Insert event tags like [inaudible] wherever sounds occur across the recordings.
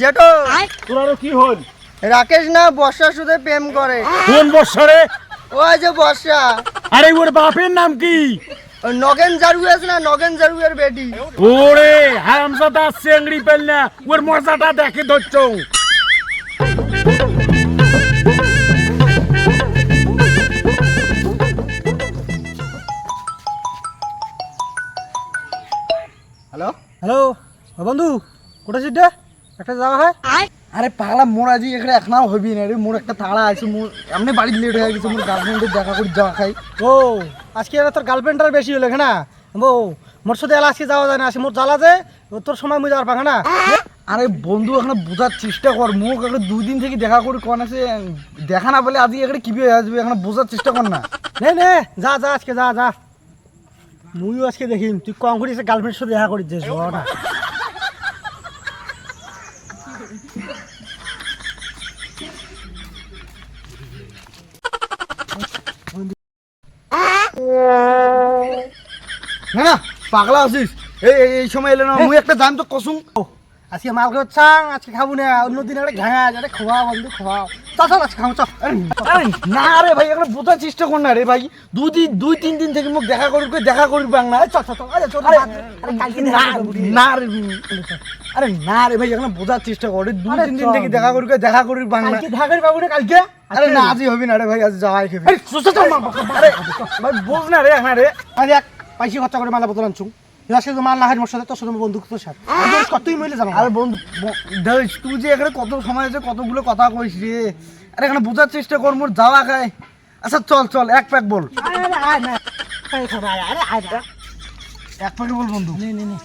জেঠো তোর কি হল? রাকেশ না বর্ষার সাথে প্রেম করে? কোন বছরে ওই যে বর্ষা। আরে ওর বাপের নাম কি? নগেন জারু আছে না নগেন জারুয়ের বেটি। ওরে হামসাদা চেংড়ি পেল না। ওর মজাটা দেখে ধরছ। হ্যালো? হ্যালো বন্ধু কোথায় সিটটা একটা যাওয়া হয়? আরে? পাগলা মোর আজি এখানে এখনাও হবি না রে মোর একটা তাড়া আছে মোর এমনি বাড়ি লেট হয়ে গেছে মোর গার্লফ্রেন্ডের দেখা করে যাওয়া খাই। ও আজকে আর তোর গার্লফ্রেন্ডটার বেশি হলো না বো মোর সাথে এলা আজকে যাওয়া যায় না আজকে মোর জ্বালা যে ও তোর সময় মুই যাওয়ার পাখা না? আরে বন্ধু এখানে বোঝার চেষ্টা কর মুখ এখানে দুই দিন থেকে দেখা করি কোন আছে দেখা না বলে আজকে এখানে কি হয়ে আসবে এখানে বোঝার চেষ্টা কর না। নে নে যা যা আজকে যা যা। মুইও আজকে দেখিম তুই কম করিস গার্লফ্রেন্ডের সাথে দেখা করিস না। পাগলা আছিস? এই এই- সময় এলে না মুই একটা জান তো কসুম আজকে মাল চাং আজকে খাব না? অন্যদিন একটা ঘ্যাঁ একটা খোয়া বন্ধু খোয়াও চল চল আজকে খাব চল। আরে না রে ভাই এখানে বোঝার চেষ্টা কর না রে ভাই। দুই দিন দুই তিন দিন থেকে মুখ দেখা করি দেখা করি বাং না। চল চল চল আরে চল আরে, আরে না রে আরে না রে ভাই এখানে বোঝার চেষ্টা কর রে, দুই তিন দিন থেকে দেখা করি দেখা করি বাং না। দেখা করি পাবো না কালকে? আরে না আজই হবি না রে ভাই আজ যাওয়াই খেবি আরে সুস্থ চল মা আরে ভাই বোঝ না রে এখানে রে আরে পয়সা খরচা করে মালা বোতল আনছু আজকে তো মাল না হয় মোর তো তোর সাথে বন্ধু তোর সাথে কতই মহিলা জানো আরে বন্ধু তুই যে এখানে কত সময় আছে কতগুলো কথা কইস রে আরে এখানে বোঝার চেষ্টা কর মোর যাওয়া খায় আচ্ছা চল চল এক প্যাক বল আরে আয় না আরে আয় এক প্যাকে বল বন্ধু নে নে নে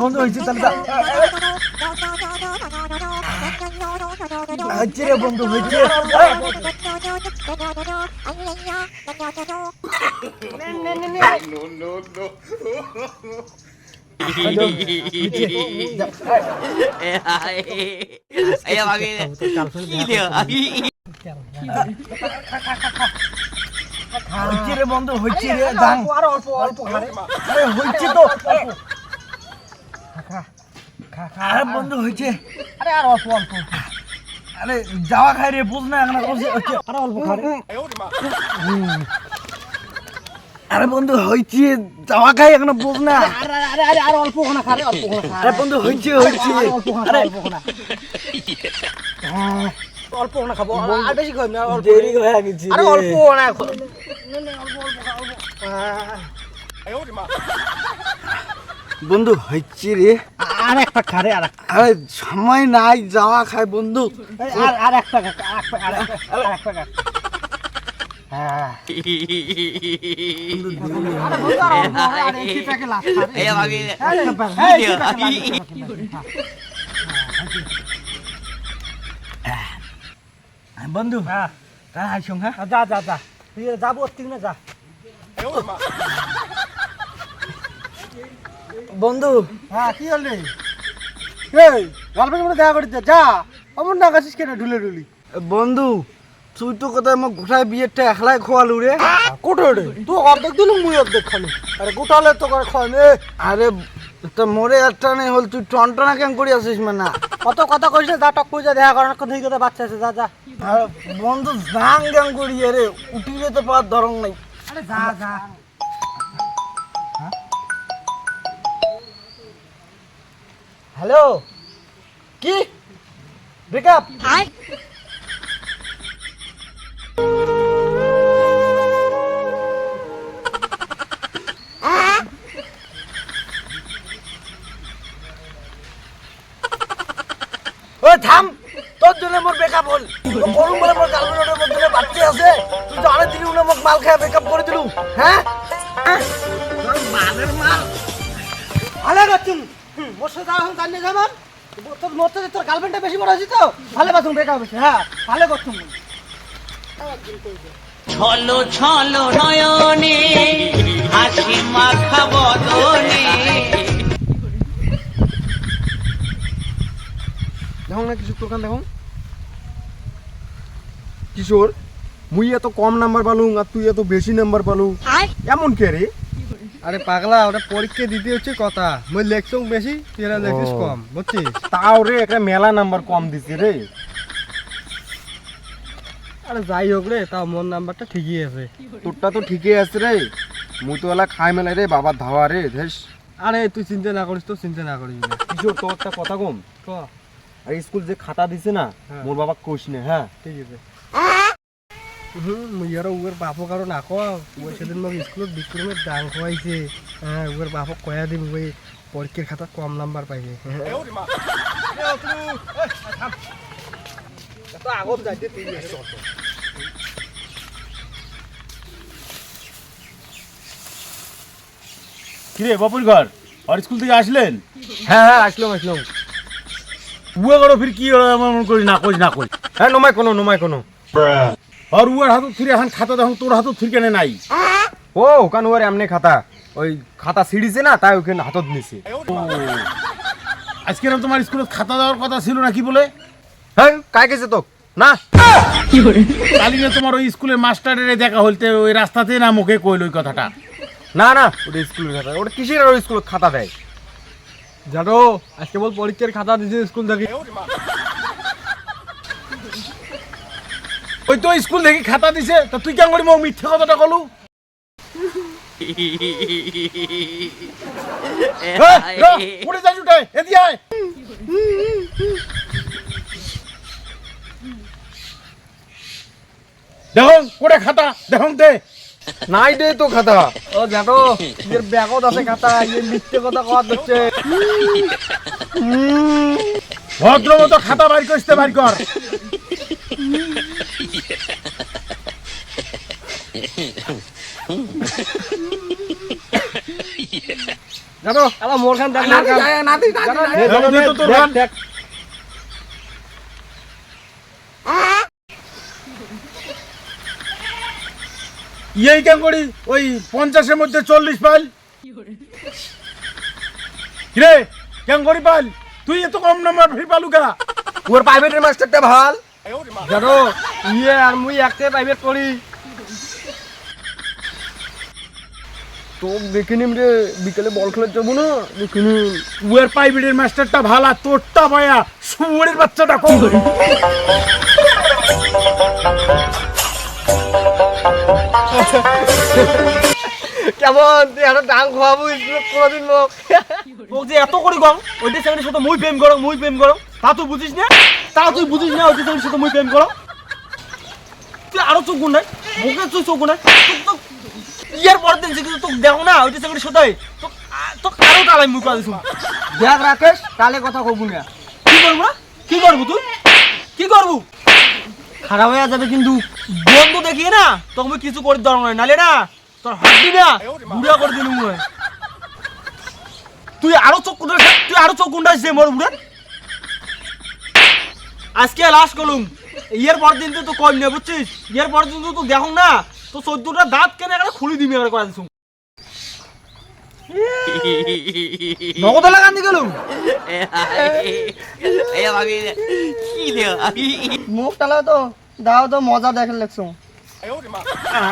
বন্ধু হয়েছে তাহলে তা- হচ্ছে রে বন্ধু হচ্ছে Ayo হচ্ছে রে বন্ধু হচ্ছে রে দাং। আরও অল্প অল্প খারে আরে হচ্ছে তো। আরে বন্ধু হয়েছে আরে আর অল্প অল্প আরে যাওয়া খাই রে বুঝ না এখন হচ্ছে। অল্প খারে আরে বন্ধু হয়েছে যাওয়া খাই এখন বুঝ না। আরে আরে আরে আর অল্প খানা খারে অল্প খানা আরে বন্ধু হয়েছে হয়েছে অল্প খানা অল্প খানা [laughs] অল্প খানা খাব আর বেশি খাব না অল্প দেরি হয়ে গেছে আরে অল্প না নে নে আহ, বন্ধু হচ্ছে রে আর একটা খারে আর আরে সময় নাই যাওয়া খায় বন্ধু আর আর এক পাক আর এক পাক আর এক পাক, আর এক পাক হ্যাঁ আরে বন্ধু আর অল্প খারে, আর একই প্যাকে লাস্ট খারে Ayo bagi. এই, এই, প্যাকে Iya. লাস্ট, এই প্যাকে বন্ধু হ্যাঁ। তাই আইসং হ্যাঁ? যা যা যা। তুই যাব ঠিক না যা। বন্ধু। হ্যাঁ কি হল রে? এই গার্লফ্রেন্ড মনে দেখা করতে যা। অমন না গেছিস কেন ঢুলে ঢুলি? বন্ধু তুই তো কোথায় আমার গোটায় বিয়েরটা একলাই খোয়ালু রে? কোটো রে? তুই অর্ধেক দিলু মুই অর্ধেক খালি। আরে গোটালে তো করে খাওয়ান এ আরে তা মোরে একটা নেই হল তুই টনটনা কেন করে আসিস মানে? কত কথা কইছ যা টক কই যা দেখা করার কথা কথা বাচ্চা আছে যা যা। আর বন্ধু জাং গাং করি রে উঠি যেতে পার ধরং নাই। আরে যা যা। হ্যালো? কি? ব্রেকআপ ও থাম। তোর জন্য মোর বেকআপ হল। করুম বলে মোর গার্লফ্রেন্ডের মধ্যে বাচ্চা আছে। তুই তো আরে দিলি উনি মোক মাল খায় বেকআপ করে দিলু। হ্যাঁ? মালের মাল? ভালো করছুন মোর সাথে এখন জানিয়ে যাবেন তোর মোর থেকে তোর গার্লফ্রেন্ডটা বেশি বড় হয়েছে তো। ভালো পাচ্ছুন ব্রেকআপ হয়েছে। হ্যাঁ ভালো করছুন ছলো ছলো নয়নে হাসি মাখা বদনে। দেখো না কিছু দোকান দেখো কিশোর মুই এত কম নাম্বার পালু আর তুই এত বেশি নাম্বার পালু। এমন কে রে? আরে পাগলা ওটা পরীক্ষা দিতে হচ্ছে কথা। মই লেখছং বেশি তুই এরা লেখিস কম বুঝছিস? তাও রে একটা মেলা নাম্বার কম দিছে রে। আরে যাই হোক রে তাও মোর নাম্বারটা ঠিকই আছে। তোরটা তো ঠিকই আছে রে। মুই তো এলা খাই মেলাই রে বাবার ধাওয়া রে ধেস। আরে তুই চিন্তা না করিস তো চিন্তা না করিস। কিশোর তোর একটা কথা কম। ক? আর স্কুল যে খাতা দিছে না হ্যাঁ। মোর বাবা কোষ নে হ্যাঁ। ঠিক আছে। হুম মুই আর বাপো কারও না কও ওই সেদিন মোক স্কুলত বিক্রমের ডাং খোয়াইছে হ্যাঁ উয়ের বাপক কয়া দিম ওই পরীক্ষার খাতা কম নাম্বার পাইছে। আগত যাইতে তুই কিরে বাপুর ঘর? আর স্কুল থেকে আসলেন? হ্যাঁ হ্যাঁ আসলাম আসলাম। উয়া করো ফির কি হলো করি না করি না করি হ্যাঁ নমাই কোনো নমাই কোনো। আর উয়ার হাতত ফিরে এখন খাতা দেখুন তোর হাতত ফির কেনে নাই? ও ওখান ওর এমনি খাতা। ওই খাতা ছিড়িছে না তাই ওখানে হাতত নিছে। আজকে না তোমার স্কুলত খাতা দেওয়ার কথা ছিল না কি বলে? হ্যাঁ কাই গেছে তো না। কালি না তোমার ওই স্কুলের মাস্টারের দেখা হইতে ওই রাস্তাতে না মুখে কইল ওই কথাটা। না না ওটা স্কুলের খাতা ওটা কিসের আর স্কুল খাতা দেয়? জানো, আজকে বল পরীক্ষার খাতা দিছে স্কুল থেকে। ওই তো স্কুল থেকে খাতা দিছে, তা তুই কেন করি মোক মিথ্যে কথাটা কলু। খাতা, দেখুন দে। নাই দে তো খাতা। ও জানো ব্যাগত আছে খাতা মিথ্যে কথা কওয়া হচ্ছে ভদ্র মতো খাতা বাইর করতে বাইর কর। জানো? দেখ তো তোর ইয়েই কেন করি? ওই পঞ্চাশের মধ্যে চল্লিশ পাল কিরে কেন করি পাল? তুই এত কম নম্বর ফির পালু কা ওর প্রাইভেটের মাস্টারটা ভালো? জানো ইয়ে আর মুই একতে প্রাইভেট করি। তোক দেখে নিম রে বিকেলে বল খেলে যাব না দেখে নিম উয়ের প্রাইভেটের মাস্টারটা ভালা তোরটা বয়া শুয়োরের বাচ্চাটা কম। কেমন তুই একটা ডাং খোয়াবো কোনোদিন মোক। তোক যে এত করে গম ওইটা সাথে মুই প্রেম করো মুই প্রেম করো। তা তুই বুঝিস না? তা তুই বুঝিস না ওইটা সেখানে সাথে মুই প্রেম করো? তুই আরও চোখ গুণ নাই মুখে তুই চোখ গুণ নাই তো ইয়ার পরের দিন কিন্তু তোক দেখো না ওইটা সেখানে সাথে তোক তোক আরও টালাই মুখ করে দিছু দেখ রাকেশ তাহলে কথা কব না। কি করব না কি করব তুই? কি করব? খারাপ হয়ে যাবে কিন্তু। বন্ধু দেখিয়ে না তোকে কিছু করে দরকার নাই। নালে না তোর হাড্ডি না বুড়া করে দিন মুই। তুই আরও চোখ কুন্ডা তুই আরও চোখ কুন্ডা সে মোর বুড়া আজকে লাস্ট করলুম ইয়ের পর দিন তো কম নেই বুঝছিস? ইয়ের পর দিন তো দেখো না। তো চোদ্দটা দাঁত কেন একটা খুলি দিবি করে দিছুম। গেলুম। মুখ টালা তো দাও তো মজা দেখে লেখছো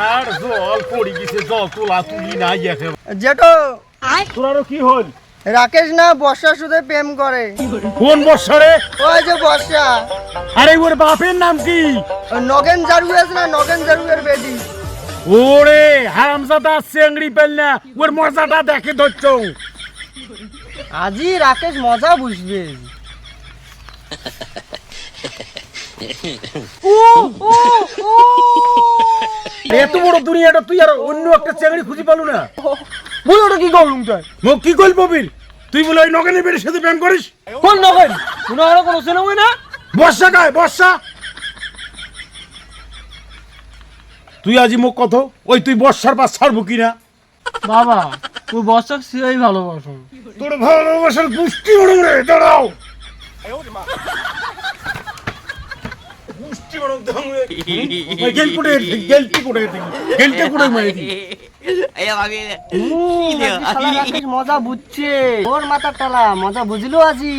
আর জল পড়ি গেছে জল তোলা নাই তোর আরও কি হল? রাকেশ না বর্ষার শুধু প্রেম করে? কোন বৎসরে ওই যে বর্ষা। আরে ওর বাপের নাম কি? নগেন জারু আছে না নগেন জারুয়ের বেটি। ওরে হারামজাদা চেংড়ি পেল না ওর মজাটা দেখে ধরছ। আজি রাকেশ মজা বুঝবে। এত বড় দুনিয়াটা তুই আর অন্য একটা চেংড়ি খুঁজে পালু না। বল ওটা কি করলুম তুই? মোক কি কইল ববির তুই বলে ওই নগেনের বেড়ের সাথে প্রেম করিস? কোন নগেন? কোনো আর কোনো চেনা হই না? বর্ষা গায় বর্ষা। তুই আজি মোক কত? ওই তুই বর্ষার পাশ ছাড়বো কিনা? বাবা তুই বর্ষক সেই ভালোবাসো। তোর ভালোবাসার পুষ্টি ওরম রে দাঁড়াও। মজা বুঝছে। ওর মাথা টালা মজা বুঝলো আজি।